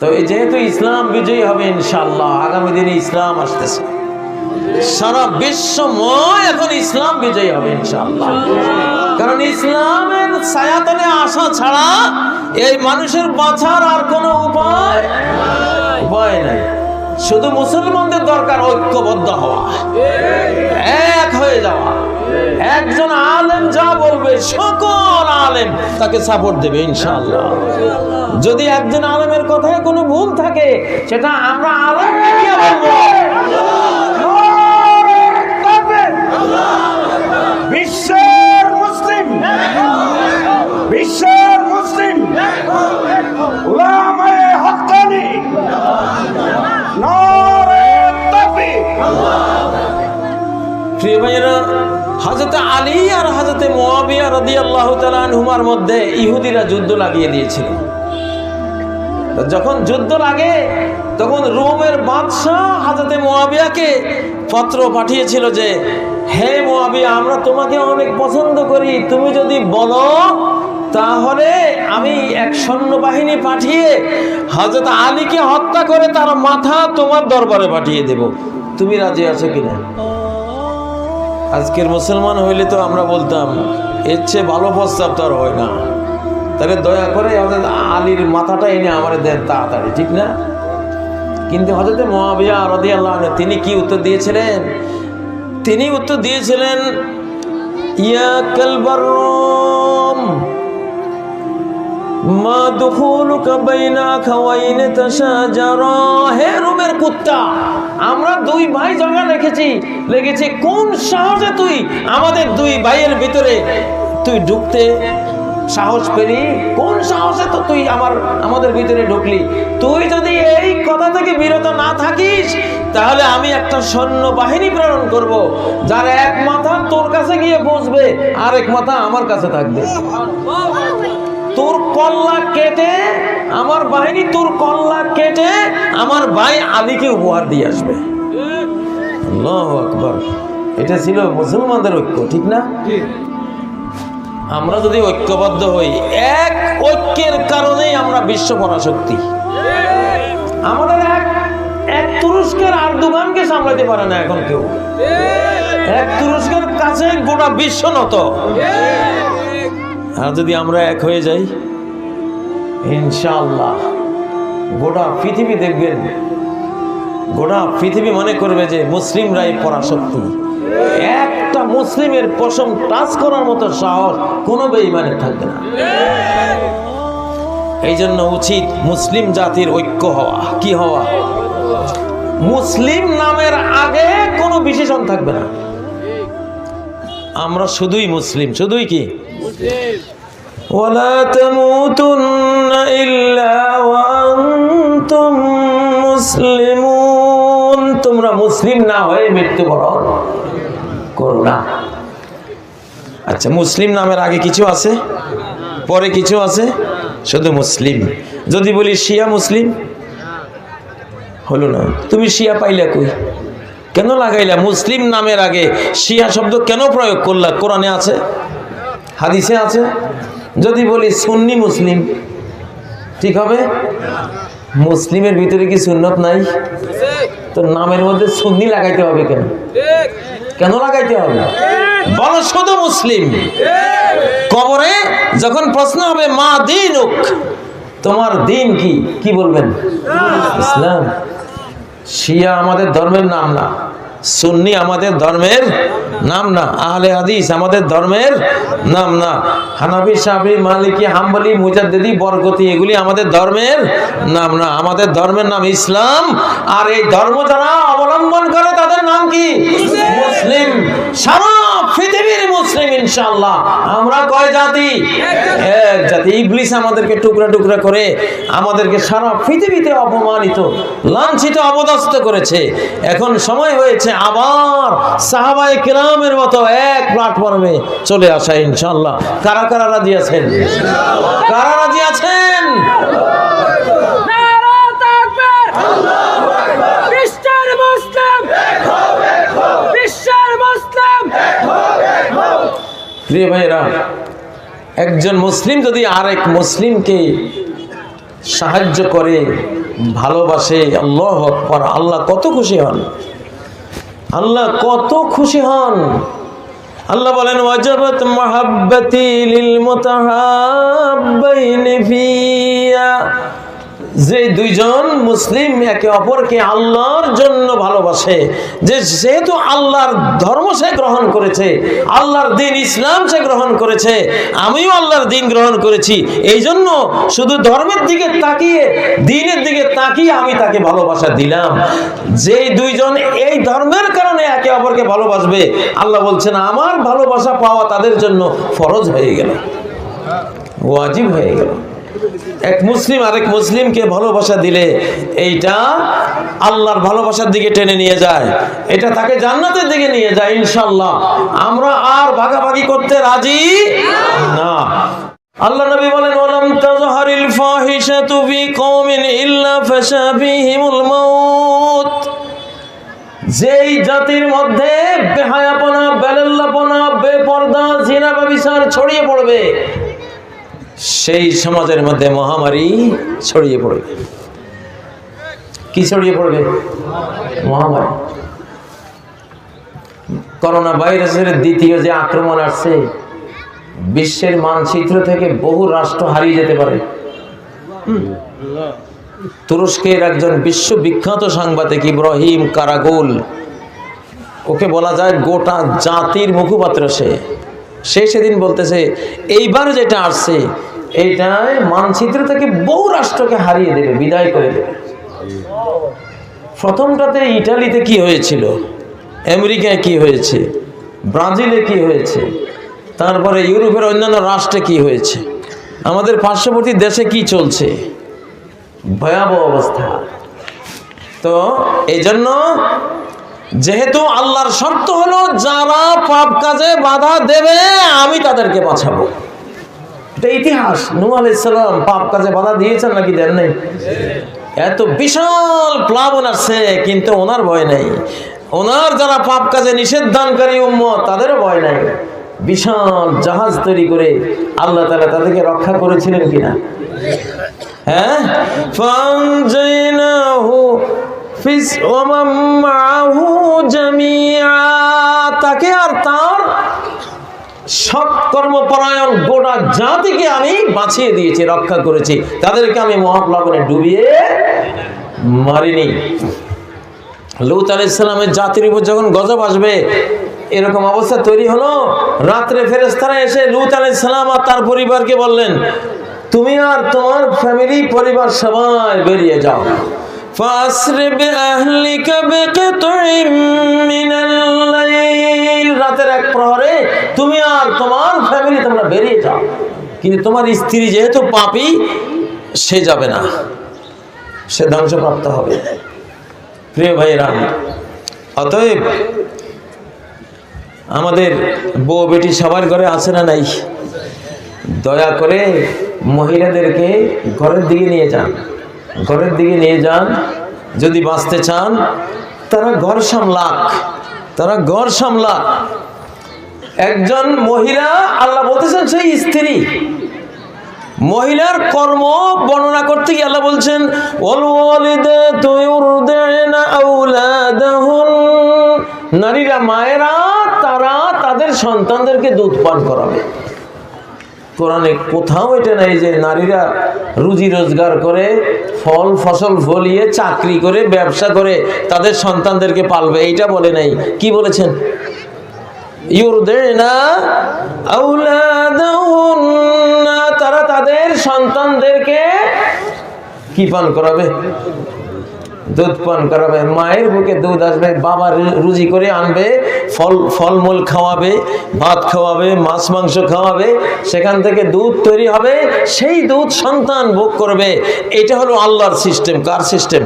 তো এই যেহেতু ইসলাম বিজয়ী হবে ইনশাল্লাহ আগামী দিনে ইসলাম আসতেছে। সারা বিশ্বময় এখন ইসলাম বিজয়ী হবে ইনশাল্লাহ কারণ ইসলামের ছায়াতলে আসা ছাড়া এই মানুষের বাঁচার আর কোনো উপায় উপায় নাই। শুধু মুসলমানদের দরকার ঐক্যবদ্ধ হওয়া। এক হয়ে যাওয়া। একজন আলেম যা বলবে, সকল আলেম তাকে সাপোর্ট দেবে ইনশাল্লাহ যদি একজন আলেমের কথায় কোনো ভুল থাকে, সেটা আমরা আলেমকে বলব। আলী আর হাজরতে মোয়াবিয়া রদি আল্লাহ তালুমার মধ্যে ইহুদিরা যুদ্ধ লাগিয়ে দিয়েছিল। যখন যুদ্ধ লাগে, তখন রোমের বাদশাহ হাজরতে মোয়াবিয়াকে পত্র পাঠিয়েছিল যে, হে মোয়াবিয়া আমরা তোমাকে অনেক পছন্দ করি। তুমি যদি বলো, তাহলে আমি এক সৈন্যবাহিনী পাঠিয়ে হাজরত আলীকে হত্যা করে তার মাথা তোমার দরবারে পাঠিয়ে দেব। তুমি রাজি আছো কিনা? আজকের মুসলমান হইলে তো আমরা বলতাম, এর চেয়ে ভালো প্রস্তাব তো আর হয় না। তাহলে দয়া করে আমাদের আলীর মাথাটা এনে আমার দেন তাড়াতাড়ি, ঠিক না? কিন্তু হজরত মহাবিয়া রদি আল্লাহ তিনি কি উত্তর দিয়েছিলেন? তিনি উত্তর দিয়েছিলেন, ইয়া মা কুত্তা। আমরা দুই ভাই ঝগড়া লেগেছি লেগেছি, কোন সাহসে তুই আমাদের দুই ভাইয়ের ভিতরে তুই ঢুকতে সাহস পেলি? কোন সাহসে তো তুই আমার, আমাদের ভিতরে ঢুকলি? তুই যদি এই কথা থেকে বিরত না থাকিস, তাহলে আমি একটা সৈন্য বাহিনী প্রেরণ করব, যার এক মাথা তোর কাছে গিয়ে বসবে, আর এক মাথা আমার কাছে থাকবে। তোর কল্লা কেটে আমার বাহিনী তোর কল্লা কেটে আমার ভাই আলীকে উপহার দিয়ে আসবে। এটা ছিল মুসলমানদের ঐক্য ঠিক না? আমরা যদি ঐক্যবদ্ধ হই এক ঐক্যের কারণেই আমরা বিশ্ব পরাশক্তি। আমাদের এক এক তুরস্কের আর দোকানকে সামলাতে পারে না এখন কেউ। এক তুরস্কের কাছে গোটা বিশ্ব নত। আর যদি আমরা এক হয়ে যাই, ইনশাআল্লাহ গোটা পৃথিবী দেখবেন, গোটা পৃথিবী মনে করবে যে মুসলিমরাই পরাশক্তি। একটা মুসলিমের পশম টাচ করার মতো সাহস কোনো বেইমানের থাকবে না। এই জন্য উচিত মুসলিম জাতির ঐক্য হওয়া। কি হওয়া? মুসলিম নামের আগে কোনো বিশেষণ থাকবে না। আমরা শুধুই মুসলিম শুধুই কি ولا تموتن إلا وأنتم মুসলিমুন তোমরা মুসলিম না হয়ে মৃত্যুবরণ করো না আচ্ছা মুসলিম নামের আগে কিছু আছে পরে কিছু আছে শুধু মুসলিম যদি বলি শিয়া মুসলিম হলো না তুমি শিয়া পাইলা কই কেন লাগাইলা? মুসলিম নামের আগে শিয়া শব্দ কেন প্রয়োগ করলা? কোরআনে আছে? হাদিসে আছে? যদি বলি সুন্নি মুসলিম, ঠিক হবে? মুসলিমের ভিতরে কি সুন্নত নাই? তো নামের মধ্যে সুন্নি লাগাইতে হবে কেন? কেন লাগাইতে হবে? বলো শুধু মুসলিম। কবরে যখন প্রশ্ন হবে, মা দিন তোমার দিন কি? কি বলবেন? ইসলাম। শিয়া আমাদের ধর্মের নাম না। সুন্নি আমাদের ধর্মের নাম না, আহলে হাদিস আমাদের ধর্মের নাম না। হানাফি সাহাবি মালিকি, হাম্বলি, মুজাদ্দিদি বরকতি এগুলি আমাদের ধর্মের নাম না। আমাদের ধর্মের নাম ইসলাম। আর এই ধর্ম যারা অবলম্বন করে, তাদের নাম কি? মুসলিম। সারা পৃথিবীর মুসলিম, ইনশাআল্লাহ। আমরা কয় জাতি? এক জাতি। ইবলিস আমাদেরকে টুকরা টুকরা করে আমাদেরকে সারা পৃথিবীতে অপমানিত, লাঞ্ছিত, অবদস্ত করেছে। এখন সময় হয়েছে আবার সাহাবায়ে কেরামের মতো এক প্ল্যাটফর্মে চলে আসা ইনশাল্লাহ কারা কারা রাজি আছেন? কারা রাজি আছেন? প্রিয় ভাইরা একজন মুসলিম যদি আরেক মুসলিমকে সাহায্য করে ভালোবাসে আল্লাহ আল্লাহ কত খুশি হন। আল্লাহ কত খুশি হন। আল্লাহ বলেন ওয়াজাবাত মাহাব্বাতি লিল মুতাহাব্বাইনি ফিয়া। যে দুইজন মুসলিম একে অপরকে আল্লাহর জন্য ভালোবাসে, যে যেহেতু আল্লাহর ধর্ম সে গ্রহণ করেছে, আল্লাহর দিন ইসলাম সে গ্রহণ করেছে, আমিও আল্লাহর দিন গ্রহণ করেছি এই জন্য শুধু ধর্মের দিকে তাকিয়ে, দিনের দিকে তাকিয়ে আমি তাকে ভালোবাসা দিলাম। যে দুইজন এই ধর্মের কারণে একে অপরকে ভালোবাসবে, আল্লাহ বলছেন, আমার ভালোবাসা পাওয়া তাদের জন্য ফরজ হয়ে গেল, ওয়াজিব হয়ে গেল। এক মুসলিম আরেক মুসলিমকে ভালোবাসা দিলে এইটা আল্লাহর ভালোবাসার দিকে টেনে নিয়ে যায়। এটা তাকে জান্নাতের দিকে নিয়ে যায় ইনশাল্লাহ আমরা আর ভাগাভাগি করতে রাজি না। আল্লাহ নবী বলেন, ওয়ালাম তাজহারিল ফাহিশাতু ফি কওমিন ইল্লা ফাশা ফীহিমুল মাউত। যেই জাতির মধ্যে বেহায়াপনা, বেলাল্লাপনা, বেপর্দা জিনা ব্যভিচার ছড়িয়ে পড়বে সেই সমাজের মধ্যে মহামারী ছড়িয়ে পড়বে। কি ছড়িয়ে পড়বে? মহামারী। করোনা ভাইরাসের দ্বিতীয় যে আক্রমণ আসছে, বিশ্বের মানচিত্র থেকে বহু রাষ্ট্র হারিয়ে যেতে পারে। তুরস্কের একজন বিশ্ববিখ্যাত সাংবাদিক ইব্রাহিম কারাগুল, ওকে বলা যায় গোটা জাতির মুখপাত্র সে। সে সেদিন বলতেছে, এইবার যেটা আসছে এইটাই মানচিত্র থেকে বহু রাষ্ট্রকে হারিয়ে দেবে, বিদায় করে দেবে। প্রথমটাতে ইটালিতে কি হয়েছিল? আমেরিকায় কি হয়েছে? ব্রাজিলে কি হয়েছে? তারপরে ইউরোপের অন্যান্য রাষ্ট্রে কি হয়েছে? আমাদের পার্শ্ববর্তী দেশে কি চলছে? ভয়াবহ অবস্থা। তো এই জন্য যেহেতু আল্লাহর শর্ত হলো, যারা পাপ কাজে বাধা দেবে, আমি তাদেরকে বাঁচাবো। এটা ইতিহাস। নূহ আলাইসালাম পাপ কাজে বাধা দিয়েছেন নাকি দেন নাই? এত বিশাল প্লাবন আসছে কিন্তু ওনার ভয় নেই। ওনার যারা পাপ কাজে নিষেধানকারী উম্মত, তাদেরও ভয় নাই। বিশাল জাহাজ তৈরি করে আল্লাহ তালা তাদেরকে রক্ষা করেছিলেন কিনা? হ্যাঁ? মাআহু তাকে আর তার সৎকর্মপরায়ণ গোটা জাতিকে আমি বাঁচিয়ে দিয়েছি, রক্ষা করেছি। তাদেরকে আমি মহাপ্লাবনে ডুবিয়ে মারিনি। লুত আলাইসালামের জাতির উপর যখন গজব আসবে, এরকম অবস্থা তৈরি হলো। রাত্রে ফেরেস্তারা এসে লুত আলাইসালাম আর তার পরিবারকে বললেন, তুমি আর তোমার ফ্যামিলি পরিবার সবাই বেরিয়ে যাও। ফাসরি বিআহলিকা বিকিতইম মিনাল রাতের এক প্রহরে তুমি আর তোমার ফ্যামিলি তোমরা বেরিয়ে যাও। কিন্তু তোমার স্ত্রী যেহেতু পাপী, সে যাবে না। সে ধ্বংসপ্রাপ্ত হবে। প্রিয় ভাইরা অতএব আমাদের বউ বেটি সবার ঘরে আছে না নাই? দয়া করে মহিলাদেরকে ঘরের দিকে নিয়ে যান। ঘরের দিকে নিয়ে যান, যদি বাঁচতে চান, তারা ঘর সামলাক, তারা ঘর সামলাক। একজন মহিলা, আল্লাহ বলতেছেন, সেই স্ত্রী। মহিলার কর্ম বর্ণনা করতে গিয়ে আল্লাহ বলছেন নারীরা, মায়েরা, তারা তাদের সন্তানদেরকে দুধ পান করাবে। কোরআনে কোথাও এটা নাই যে নারীরা রুজি রোজগার করে, ফল, ফসল ফলিয়ে চাকরি করে, ব্যবসা করে, তাদের সন্তানদেরকে পালবে। এইটা বলে নাই। কি বলেছেন? তারা তাদের সন্তানদেরকে কি পান করাবে? দুধ পান করাবে, মায়ের বুকে দুধ আসবে, বাবা রুজি করে আনবে, ফল, ফলমূল খাওয়াবে, ভাত খাওয়াবে, মাছ, মাংস খাওয়াবে, সেখান থেকে দুধ তৈরি হবে, সেই দুধ সন্তান ভোগ করবে। এটা হলো আল্লাহর সিস্টেম কার সিস্টেম